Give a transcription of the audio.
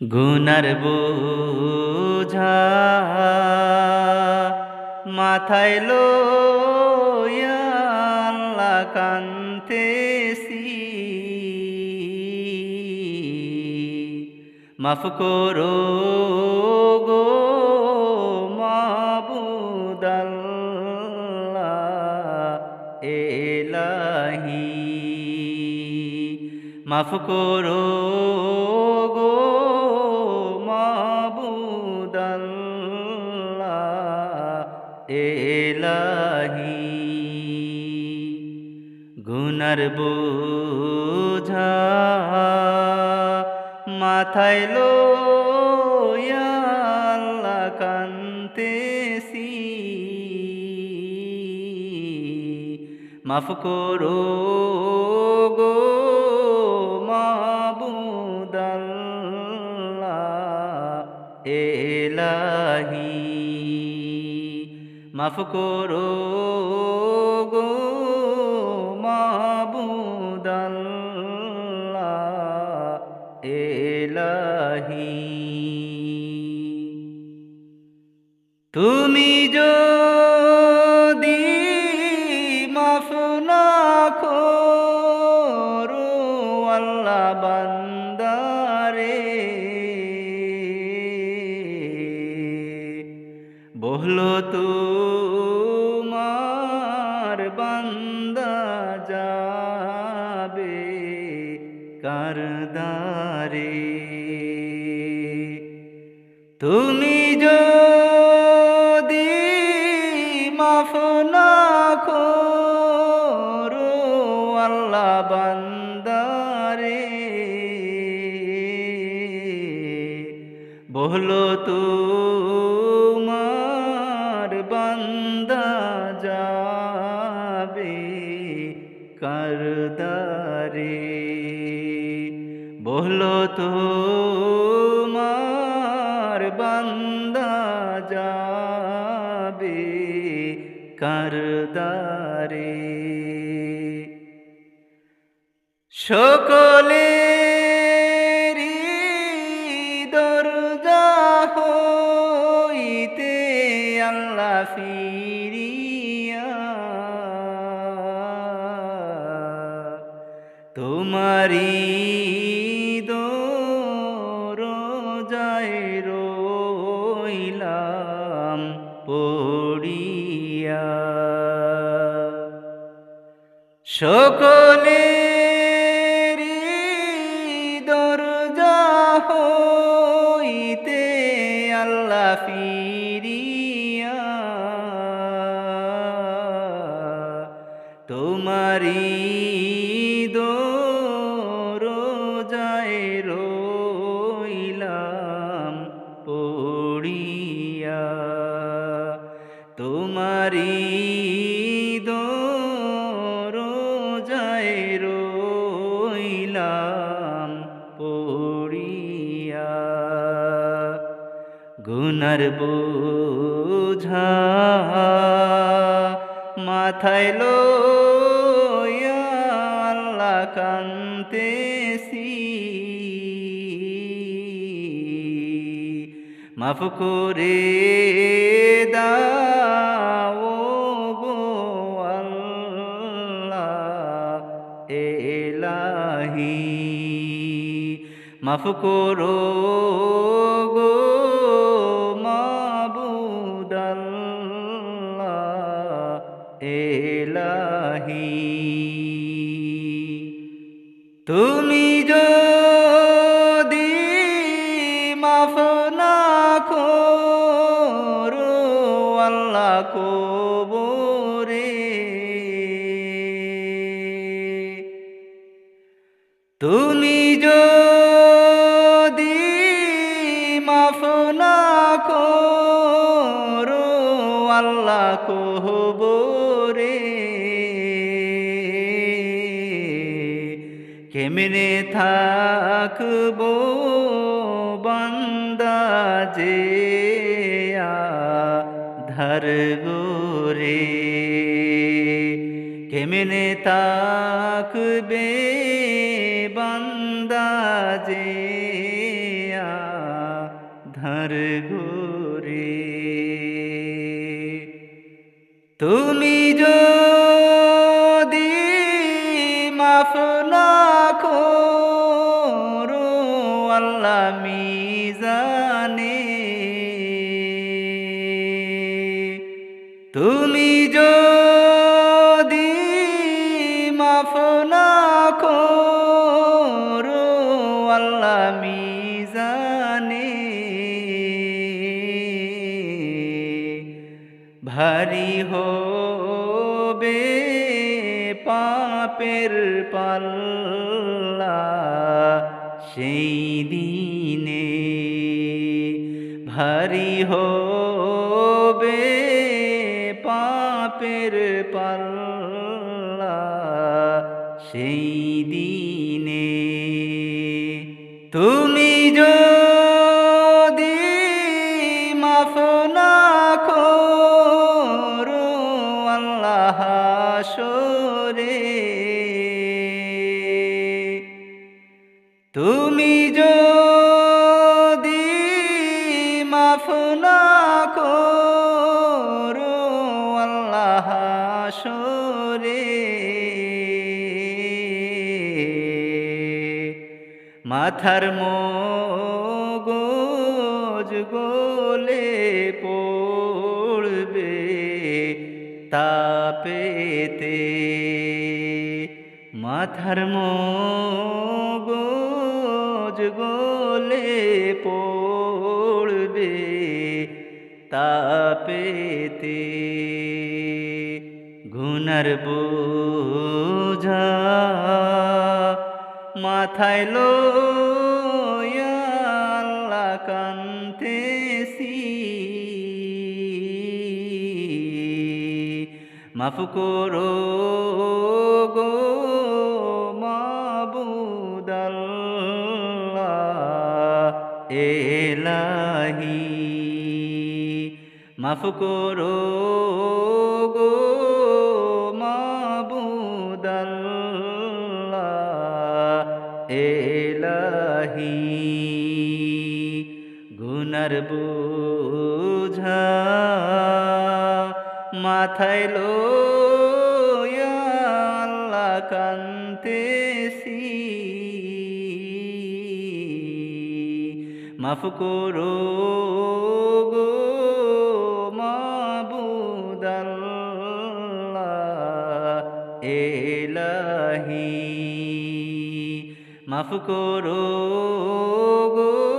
গুনার বোঝা মাথায় লইয়া আল্লাহ কান্তেছি মাফ করো গো মাবুদাল্লাহ এলাহি। মাফ করো এলাহি। গুনার বোঝা মাথায় আল্লাহ কান্তেছি। মাফ করো গো মাবুদাল্লাহ এলাহি। মাফ করো গো মাবুদাল্লাহ এলাহি। তুমি যদি মাফ না করো আল্লাহ বহলো তোমার কারদারে তুমি যদি মাফ না করো আল্লাহ বান্দারে বহলো তোমার তোমার বান্দা যাবে করদারে। সকলেরই দরজা হইতে আল্লাহ রইলাম পড়িয়া। সকলেরই দরজা আল্লাহ ফিরিয়া। তোমারি তোমারি দরজায় রইলাম পড়িয়া। গুনার বোঝা মাথায় লইয়া আল্লাহ কান্তেছি মাফ করে দাও মাফ করো গো এলাহি। তুমি যদি মাফ না করো আল্লাহ কবরে তুমি কবরে কেমনে থাকব বান্দা যে ধর গোরে? কেমনে তাকবে বান্দা তুমি যদি হবে পাপের পাল্লা সেই দিনে। ভারী হবে পাপের পাল্লা সেই সরে তুমি যদি মাফ না করো আল্লাহ সরে মাথার মগজ তাপেতে মাথার মগজ গোলে পড়বে তাপেতে ঘুনার বোঝা মাথায় লো মাফ করো গো মাবুদাল্লাহ এলাহি। মাফ করো গো মাবুদাল্লাহ এলাহি। গুনার বোঝা মাথায় আল্লাহ কান্তেছি। মাফ করো গো মাফ করো গো